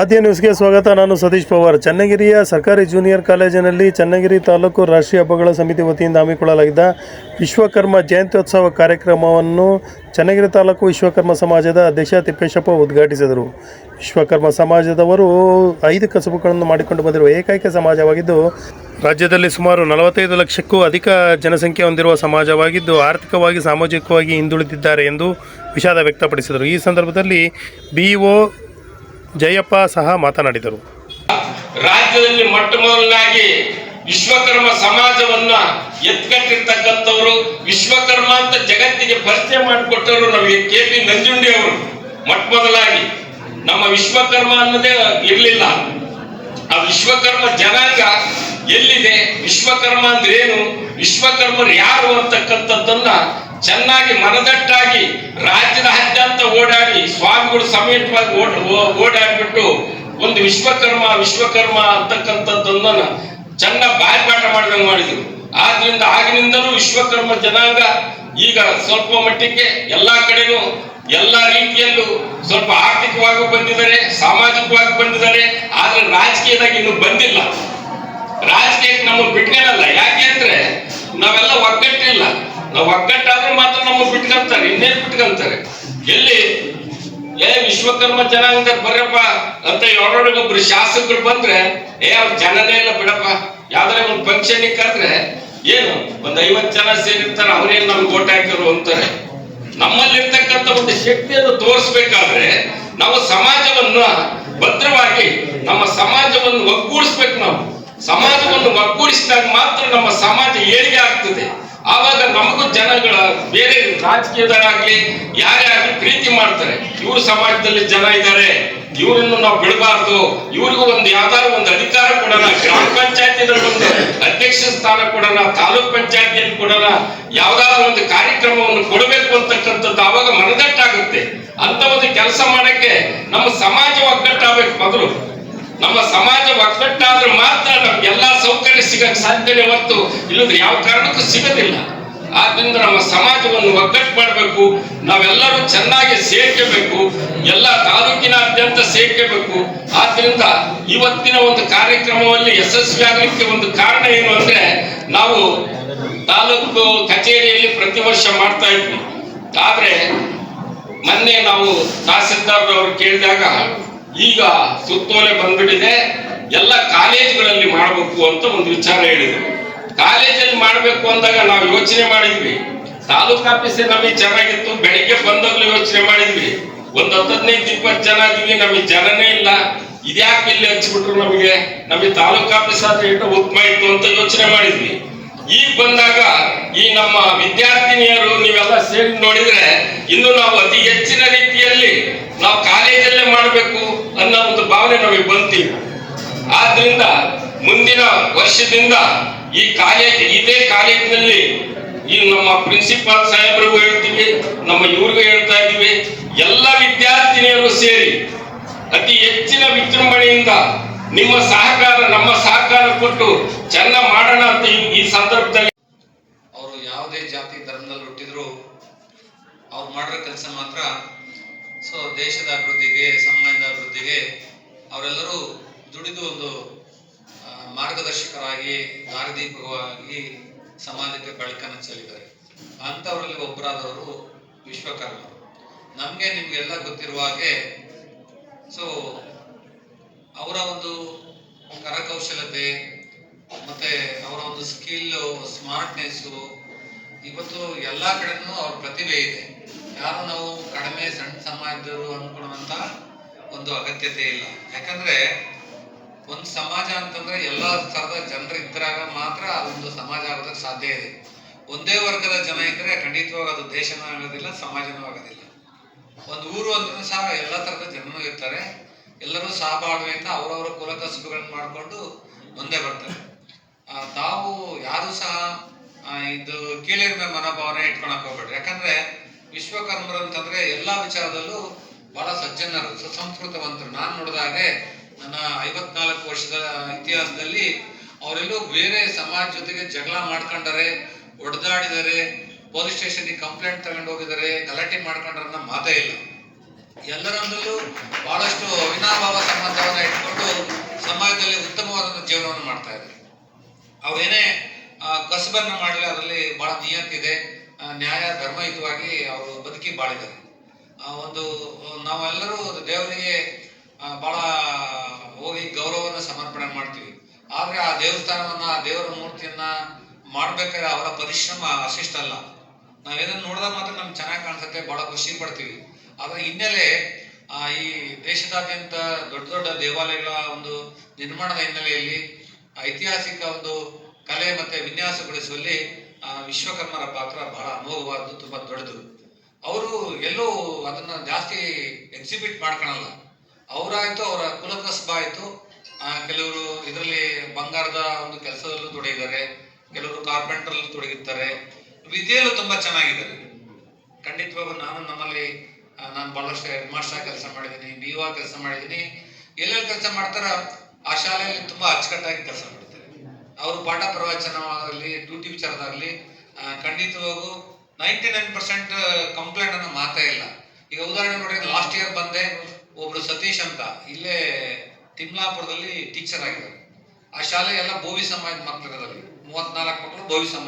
ಆದ್ಯ ನ್ಯೂಸ್ಗೆ ಸ್ವಾಗತ. ನಾನು ಸತೀಶ್ ಪವಾರ್. ಚನ್ನಗಿರಿಯ ಸರ್ಕಾರಿ ಜೂನಿಯರ್ ಕಾಲೇಜಿನಲ್ಲಿ ಚನ್ನಗಿರಿ ತಾಲೂಕು ರಾಷ್ಟ್ರೀಯ ಹಬ್ಬಗಳ ಸಮಿತಿ ವತಿಯಿಂದ ಹಮ್ಮಿಕೊಳ್ಳಲಾಗಿದ್ದ ವಿಶ್ವಕರ್ಮ ಜಯಂತ್ಯೋತ್ಸವ ಕಾರ್ಯಕ್ರಮವನ್ನು ಚನ್ನಗಿರಿ ತಾಲೂಕು ವಿಶ್ವಕರ್ಮ ಸಮಾಜದ ಅಧ್ಯಕ್ಷ ತಿಪ್ಪೇಶಪ್ಪ ಉದ್ಘಾಟಿಸಿದರು. ವಿಶ್ವಕರ್ಮ ಸಮಾಜದವರು ಐದು ಕಸಬುಗಳನ್ನು ಮಾಡಿಕೊಂಡು ಬಂದಿರುವ ಏಕೈಕ ಸಮಾಜವಾಗಿದ್ದು, ರಾಜ್ಯದಲ್ಲಿ ಸುಮಾರು ನಲವತ್ತೈದು ಲಕ್ಷಕ್ಕೂ ಅಧಿಕ ಜನಸಂಖ್ಯೆ ಹೊಂದಿರುವ ಸಮಾಜವಾಗಿದ್ದು, ಆರ್ಥಿಕವಾಗಿ, ಸಾಮಾಜಿಕವಾಗಿ ಹಿಂದುಳಿದಿದ್ದಾರೆ ಎಂದು ವಿಷಾದ ವ್ಯಕ್ತಪಡಿಸಿದರು. ಈ ಸಂದರ್ಭದಲ್ಲಿ ಬಿಇಒ ಜಯಪ್ಪ ಸಹ ಮಾತನಾಡಿದರು. ರಾಜ್ಯದಲ್ಲಿ ಮೊಟ್ಟ ಮೊದಲನಾಗಿ ವಿಶ್ವಕರ್ಮ ಸಮಾಜವನ್ನ ಎತ್ಕಟ್ಟಿರ್ತಕ್ಕಂಥವ್ರು, ವಿಶ್ವಕರ್ಮ ಅಂತ ಜಗತ್ತಿಗೆ ಪರಿಚಯ ಮಾಡಿಕೊಟ್ಟವರು ನಮಗೆ ಕೆ ಪಿ ನಂಜುಂಡಿ ಅವರು. ಮೊಟ್ಟ ಮೊದಲಾಗಿ ನಮ್ಮ ವಿಶ್ವಕರ್ಮ ಅನ್ನೋದೇ ಇರಲಿಲ್ಲ. ಆ ವಿಶ್ವಕರ್ಮ ಜನಾಂಗ ಎಲ್ಲಿದೆ, ವಿಶ್ವಕರ್ಮ ಅಂದ್ರೆ ಏನು, ವಿಶ್ವಕರ್ಮರು ಯಾರು ಅಂತಕ್ಕಂಥದ್ದನ್ನ ಚೆನ್ನಾಗಿ ಮನದಟ್ಟಾಗಿ ರಾಜ್ಯದ ಹದ್ದಂತ ಓಡಾಡಿ ಸ್ವಾಮಿಗಳು ಸಮೇತವಾಗಿ ಓಡಾಡ್ಬಿಟ್ಟು ಒಂದು ವಿಶ್ವಕರ್ಮ ವಿಶ್ವಕರ್ಮ ಅಂತಕ್ಕಂಥದ್ದನ್ನ ಚೆನ್ನ ಬಾಯ್ಪಾಠ ಮಾಡಿದಂಗೆ ಮಾಡಿದ್ರು. ಆದ್ರಿಂದ ಆಗಿನಿಂದಲೂ ವಿಶ್ವಕರ್ಮ ಜನಾಂಗ ಈಗ ಸ್ವಲ್ಪ ಮಟ್ಟಿಗೆ ಎಲ್ಲಾ ಕಡೆನೂ ಎಲ್ಲಾ ರೀತಿಯಲ್ಲೂ ಸ್ವಲ್ಪ ಆರ್ಥಿಕವಾಗಿ ಬಂದಿದ್ದಾರೆ, ಸಾಮಾಜಿಕವಾಗಿ ಬಂದಿದ್ದಾರೆ, ಆದ್ರೆ ರಾಜಕೀಯದಾಗ ಇನ್ನು ಬಂದಿಲ್ಲ. ರಾಜಕೀಯಕ್ಕೆ ನಮ್ಮ ಬಿಟ್ಟಿರಲ್ಲ ಯಾಕೆ ಅಂದ್ರೆ ನಾವೆಲ್ಲ ಒಗ್ಗಟ್ಟಿಲ್ಲ. ನಾವು ಒಗ್ಗಟ್ಟಾದ್ರೆ ಮಾತ್ರ ನಮ್ಮ ಬಿಟ್ಕಂತಾರೆ ಇನ್ನೇನ್ ಬಿಟ್ಕಂತಾರೆ ಎಲ್ಲಿ? ಏ, ವಿಶ್ವಕರ್ಮ ಜನಾಂಗದ ಬರ್ರಪ್ಪ ಅಂತ ಒಬ್ಬರು ಶಾಸಕರು ಬಂದ್ರೆ, ಏ, ಅವ್ರ ಜನನೇ ಇಲ್ಲ ಬಿಡಪ್ಪ. ಯಾವ್ದಾರ ಒಂದು ಫಂಕ್ಷನ್ ಕರೆದ್ರೆ, ಏನು? ಒಂದ್ ಐವತ್ ಜನ ಸೇರಿರ್ತಾರೆ, ಅವ್ರೇನ್ ನಮ್ಗೆ ಓಟ್ ಹಾಕಿರು ಅಂತಾರೆ. ನಮ್ಮಲ್ಲಿರ್ತಕ್ಕಂಥ ಒಂದು ಶಕ್ತಿಯನ್ನು ತೋರಿಸ್ಬೇಕಾದ್ರೆ, ನಾವು ಸಮಾಜವನ್ನ ಭದ್ರವಾಗಿ, ನಮ್ಮ ಸಮಾಜವನ್ನು ಒಗ್ಗೂಡಿಸ್ಬೇಕು ನಾವು. ಸಮಾಜವನ್ನು ಒಗ್ಗೂಡಿಸಿದಾಗ ಮಾತ್ರ ನಮ್ಮ ಸಮಾಜ ಏಳಿಗೆ ಆಗ್ತದೆ. ಆವಾಗ ನಮಗೂ ಜನಗಳ ಬೇರೆ ರಾಜಕೀಯದಾಗ್ಲಿ ಯಾರೇ ಆಗ್ಲಿ ಪ್ರೀತಿ ಮಾಡ್ತಾರೆ. ಇವ್ರ ಸಮಾಜದಲ್ಲಿ ಜನ ಇದ್ದಾರೆ ಇವರನ್ನು ನಾವು ಬಿಡಬಾರ್ದು. ಇವ್ರಿಗೂ ಒಂದು ಯಾವ್ದಾದ್ರು ಒಂದು ಅಧಿಕಾರ ಕೊಡೋಣ, ಗ್ರಾಮ ಪಂಚಾಯತಿನಲ್ಲಿ ಒಂದು ಅಧ್ಯಕ್ಷ ಸ್ಥಾನ ಕೊಡೋಣ, ತಾಲೂಕ್ ಪಂಚಾಯತಿಯಲ್ಲಿ ಕೊಡೋಣ, ಯಾವ್ದಾದ್ರು ಒಂದು ಕಾರ್ಯಕ್ರಮವನ್ನು ಕೊಡಬೇಕು ಅಂತಕ್ಕಂಥದ್ದು ಆವಾಗ ಮನದಟ್ಟಾಗುತ್ತೆ. ಅಂತ ಒಂದು ಕೆಲಸ ಮಾಡಕ್ಕೆ ನಮ್ಮ ಸಮಾಜ ಒಗ್ಗಟ್ಟಾಗಬೇಕು ಮೊದಲು. ನಮ್ಮ ಸಮಾಜ ಒಗ್ಗಟ್ಟಾದ್ರೆ ಮಾತ್ರ ನಮ್ಗೆಲ್ಲಾ ಸೌಕರ್ಯ ಸಿಗಕ್ ಸಾಧ್ಯನೇ ಹೊರತು ಇಲ್ಲದ್ರೆ ಯಾವ ಕಾರಣಕ್ಕೂ ಸಿಗೋದಿಲ್ಲ. ಆದ್ರಿಂದ ನಮ್ಮ ಸಮಾಜವನ್ನು ಒಗ್ಗಟ್ಟು ಮಾಡಬೇಕು, ನಾವೆಲ್ಲರೂ ಚೆನ್ನಾಗಿ ಸೇರ್ಕೋಬೇಕು, ಎಲ್ಲ ತಾಲೂಕಿನಾದ್ಯಂತ ಸೇರ್ಕೋಬೇಕು. ಆದ್ರಿಂದ ಇವತ್ತಿನ ಒಂದು ಕಾರ್ಯಕ್ರಮದಲ್ಲಿ ಯಶಸ್ವಿ ಆಗಲಿಕ್ಕೆ ಒಂದು ಕಾರಣ ಏನು ಅಂದ್ರೆ, ನಾವು ತಾಲೂಕು ಕಚೇರಿಯಲ್ಲಿ ಪ್ರತಿ ವರ್ಷ ಮಾಡ್ತಾ ಇದ್ವಿ. ಆದ್ರೆ ಮೊನ್ನೆ ನಾವು ತಹಸೀಲ್ದಾರ್ ಅವರು ಕೇಳಿದಾಗ ಈಗ ಸುತ್ತೋಲೆ ಬಂದ್ಬಿಟ್ಟಿದೆ. ಎಲ್ಲ ಕಾಲೇಜುಗಳಲ್ಲಿ ಮಾಡಬೇಕು ಅಂತ ಒಂದು ವಿಚಾರ ಹೇಳಿದ್ರು. ಕಾಲೇಜಲ್ಲಿ ಮಾಡಬೇಕು ಅಂದಾಗ ನಾವು ಯೋಚನೆ ಮಾಡಿದ್ವಿ. ತಾಲೂಕ್ ಆಫೀಸೇ ನಮಗೆ ಚೆನ್ನಾಗಿತ್ತು, ಬೆಳಿಗ್ಗೆ ಬಂದಾಗ್ಲೂ ಯೋಚನೆ ಮಾಡಿದ್ವಿ. ಒಂದ್ ಹದಿನೈದು ಇಪ್ಪತ್ತು ಜನ ಇದೀವಿ, ನಮಗೆ ಜನನೇ ಇಲ್ಲ. ಇದ್ಯಾಕೆ ಇಲ್ಲಿ ಹಚ್ಚಿಬಿಟ್ರು ನಮಗೆ? ನಮಗೆ ತಾಲೂಕ್ ಆಫೀಸ್ ಆದ್ರೆ ಇಟ್ಟು ಉತ್ತಮ ಇತ್ತು ಅಂತ ಯೋಚನೆ ಮಾಡಿದ್ವಿ. ಈಗ ಬಂದಾಗ ಈ ನಮ್ಮ ವಿದ್ಯಾರ್ಥಿನಿಯರು ನೀವೆಲ್ಲ ಸೇರಿ ನೋಡಿದ್ರೆ ಇನ್ನು ನಾವು ಅತಿ ಹೆಚ್ಚಿನ ರೀತಿಯಲ್ಲಿ ನಾವು ಕಾಲೇಜಲ್ಲೇ ಮಾಡಬೇಕು ಅನ್ನೋ ಒಂದು ಭಾವನೆ ನಮಗೆ ಬಂತೀವಿ ಆದ್ರಿಂದ ಮುಂದಿನ ವರ್ಷದಿಂದ ಈ ಕಾಲೇಜ್, ಇದೇ ಕಾಲೇಜಿನಲ್ಲಿ ಈ ನಮ್ಮ ಪ್ರಿನ್ಸಿಪಾಲ್ ಸಾಹೇಬ್ರಿಗೂ ಹೇಳ್ತೀವಿ, ನಮ್ಮ ಇವ್ರಿಗೂ ಹೇಳ್ತಾ ಇದ್ದೀವಿ, ಎಲ್ಲ ವಿದ್ಯಾರ್ಥಿನಿಯರು ಸೇರಿ ಅತಿ ಹೆಚ್ಚಿನ ವಿಜೃಂಭಣೆಯಿಂದ ನಿಮ್ಮ ಸಹಕಾರ, ನಮ್ಮ ಸಹಕಾರ ಕೊಟ್ಟು ಚೆನ್ನ ಮಾಡೋಣ ಅಂತ ಈ- ಈ ಸಂದರ್ಭದಲ್ಲಿ ಅವರು ಯಾವುದೇ ಜಾತಿ ಧರ್ಮದಲ್ಲಿ ಹುಟ್ಟಿದ್ರು ಅವ್ರು ಮಾಡಿರೋ ಕೆಲಸ ಮಾತ್ರ ಸೊ ದೇಶದ ಅಭಿವೃದ್ಧಿಗೆ ಸಮಾಜದ ಅಭಿವೃದ್ಧಿಗೆ ಅವರೆಲ್ಲರೂ ದುಡಿದು ಒಂದು ಮಾರ್ಗದರ್ಶಕರಾಗಿ ದಾರಿದೀಪವಾಗಿ ಸಮಾಜಕ್ಕೆ ಬೆಳಕನ್ನು ಚೆಲ್ಲಿದ್ದಾರೆ. ಅಂಥವರಲ್ಲಿ ಒಬ್ಬರಾದವರು ವಿಶ್ವಕರ್ಮ ನಮಗೆ ನಿಮಗೆಲ್ಲ ಗೊತ್ತಿರುವ ಹಾಗೆ, ಸೊ, ಅವರ ಒಂದು ಕರಕೌಶಲತೆ, ಮತ್ತೆ ಅವರ ಒಂದು ಸ್ಕಿಲ್ಲು, ಸ್ಮಾರ್ಟ್ನೆಸ್ಸು, ಇವತ್ತು ಎಲ್ಲ ಕಡೆನೂ ಅವ್ರ ಪ್ರತಿಭೆ ಇದೆ. ಯಾರು ನಾವು ಕಡಿಮೆ ಸಣ್ಣ ಸಮಾಜದವರು ಅನ್ಕೊಳ್ಳುವಂತ ಒಂದು ಅಗತ್ಯತೆ ಇಲ್ಲ. ಯಾಕಂದ್ರೆ ಒಂದು ಸಮಾಜ ಅಂತಂದ್ರೆ ಎಲ್ಲಾ ತರದ ಜನರು ಇದ್ದಾಗ ಮಾತ್ರ ಅದೊಂದು ಸಮಾಜ ಆಗೋದಕ್ಕೆ ಸಾಧ್ಯ ಇದೆ. ಒಂದೇ ವರ್ಗದ ಜನ ಇದ್ರೆ ಖಂಡಿತವಾಗ ಅದು ದೇಶನೂ ಆಗೋದಿಲ್ಲ, ಸಮಾಜನೂ ಆಗೋದಿಲ್ಲ. ಒಂದು ಊರು ಅಂದ್ರೂ ಸಹ ಎಲ್ಲ ತರದ ಜನರು ಇರ್ತಾರೆ. ಎಲ್ಲರೂ ಸಹಬಾಳ್ವೆಯಿಂದ ಅವರವರ ಕುಲ ಕಸುಬುಗಳನ್ನ ಮಾಡಿಕೊಂಡು ಮುಂದೆ ಬರ್ತಾರೆ. ತಾವು ಯಾರು ಸಹ ಇದು ಕೀಳಿರಿಮೆ ಮನೋಭಾವನೆ ಇಟ್ಕೊಳಕ್ ಹೋಗ್ಬೇಡ್ರಿ. ಯಾಕಂದ್ರೆ ವಿಶ್ವಕರ್ಮರು ಅಂತಂದ್ರೆ ಎಲ್ಲಾ ವಿಚಾರದಲ್ಲೂ ಬಹಳ ಸಜ್ಜನರು ಸುಸಂಸ್ಕೃತವಂತರು ನಾನು ನೋಡಿದಾಗೆ ನನ್ನ ಐವತ್ನಾಲ್ಕು ವರ್ಷದ ಇತಿಹಾಸದಲ್ಲಿ ಅವರೆಲ್ಲೂ ಬೇರೆ ಸಮಾಜ ಜೊತೆಗೆ ಜಗಳ ಮಾಡ್ಕೊಂಡರೆ, ಒಡೆದಾಡಿದರೆ, ಪೊಲೀಸ್ ಸ್ಟೇಷನ್ ಕಂಪ್ಲೇಂಟ್ ತಗೊಂಡು ಹೋಗಿದರೆ, ಗಲಾಟೆ ಮಾಡ್ಕೊಂಡ್ರ ಮಾತೇ ಇಲ್ಲ. ಎಲ್ಲರಲ್ಲೂ ಬಹಳಷ್ಟು ಅವಿನಾಭಾವ ಸಂಬಂಧವನ್ನ ಇಟ್ಕೊಂಡು ಸಮಾಜದಲ್ಲಿ ಉತ್ತಮವಾದ ಜೀವನವನ್ನು ಮಾಡ್ತಾ ಇದ್ದಾರೆ. ಅವೇನೇ ಕಸಬನ್ನು ಮಾಡಲಿ ಅದರಲ್ಲಿ ಬಹಳ ನಿಯತ್ತಿದೆ. ನ್ಯಾಯ ಧರ್ಮಯುತವಾಗಿ ಅವರು ಬದುಕಿ ಬಾಳಿದ್ದಾರೆ ಒಂದು ನಾವೆಲ್ಲರೂ ದೇವರಿಗೆ ಬಹಳ ಹೋಗಿ ಗೌರವವನ್ನು ಸಮರ್ಪಣೆ ಮಾಡ್ತೀವಿ. ಆದ್ರೆ ಆ ದೇವಸ್ಥಾನವನ್ನ, ಆ ದೇವರ ಮೂರ್ತಿಯನ್ನ ಮಾಡ್ಬೇಕಾದ್ರೆ ಅವರ ಪರಿಶ್ರಮ ಅಷ್ಟಿಷ್ಟಲ್ಲ ನಾವೇನನ್ನ ನೋಡಿದಾಗ ಮಾತ್ರ ನಮ್ಗೆ ಚೆನ್ನಾಗಿ ಕಾಣಿಸುತ್ತೆ, ಬಹಳ ಖುಷಿ ಪಡ್ತೀವಿ. ಆದ್ರೆ ಹಿನ್ನೆಲೆ ಈ ದೇಶದಾದ್ಯಂತ ದೊಡ್ಡ ದೊಡ್ಡ ದೇವಾಲಯಗಳ ಒಂದು ನಿರ್ಮಾಣದ ಹಿನ್ನೆಲೆಯಲ್ಲಿ ಐತಿಹಾಸಿಕ ಒಂದು ಕಲೆ ಮತ್ತೆ ವಿನ್ಯಾಸಗೊಳಿಸುವಲ್ಲಿ ಆ, ವಿಶ್ವಕರ್ಮರ ಪಾತ್ರ ಬಹಳ ಅಮೋಘವಾದ್ದು ತುಂಬಾ ದೊಡ್ಡದು. ಅವರು ಎಲ್ಲೂ ಅದನ್ನ ಜಾಸ್ತಿ ಎಕ್ಸಿಬಿಟ್ ಮಾಡ್ಕೊಳಲ್ಲ. ಅವರಾಯ್ತು ಅವರ ಕುಲಕಸ್ಬ ಆಯ್ತು. ಕೆಲವರು ಇದರಲ್ಲಿ ಬಂಗಾರದ ಒಂದು ಕೆಲಸದಲ್ಲೂ ತೊಡಗಿದ್ದಾರೆ. ಕೆಲವರು ಕಾರ್ಪೆಂಟರ್ ತೊಡಗಿರ್ತಾರೆ. ವಿದ್ಯೆಯಲ್ಲೂ ತುಂಬಾ ಚೆನ್ನಾಗಿದ್ದಾರೆ. ಖಂಡಿತವಾಗೂ ನಾನು ನಮ್ಮಲ್ಲಿ ನಾನು ಬಹಳಷ್ಟು ಹೆಡ್ ಮಾಸ್ಟರ್ ಕೆಲಸ ಮಾಡಿದ್ದೀನಿ ಬಿ ಕೆಲಸ ಮಾಡಿದ್ದೀನಿ. ಎಲ್ಲೆಲ್ಲಿ ಕೆಲಸ ಮಾಡ್ತಾರ ಆ ಶಾಲೆಯಲ್ಲಿ ತುಂಬಾ ಅಚ್ಚುಕಟ್ಟಾಗಿ ಕೆಲಸ ಮಾಡ್ತಾರೆ ಅವರು ಪಾಠ ಪ್ರವಚನವಾಗಲಿ ಡ್ಯೂಟಿ ವಿಚಾರದಾಗಲಿ ಖಂಡಿತವಾಗೂ ನೈಂಟಿ ನೈನ್ ಪರ್ಸೆಂಟ್ ಕಂಪ್ಲೇಂಟ್ ಅನ್ನೋ ಮಾತೇ ಇಲ್ಲ. ಈಗ ಉದಾಹರಣೆ ನೋಡಿ ಲಾಸ್ಟ್ ಇಯರ್ ಬಂದೆ ಒಬ್ರು ಸತೀಶ್ ಅಂತ. ಇಲ್ಲೇ ತಿಮ್ಲಾಪುರದಲ್ಲಿ ಟೀಚರ್ ಆಗಿದ್ದಾರೆ ಆ ಶಾಲೆ ಎಲ್ಲ ಬೋವಿ ಸಮಾಜದ ಮಕ್ಕಳಿರೋದಲ್ಲಿ ಮೂವತ್ನಾಲ್ಕು ಮಕ್ಕಳು ಬೋವಿ ಸಮಾಜ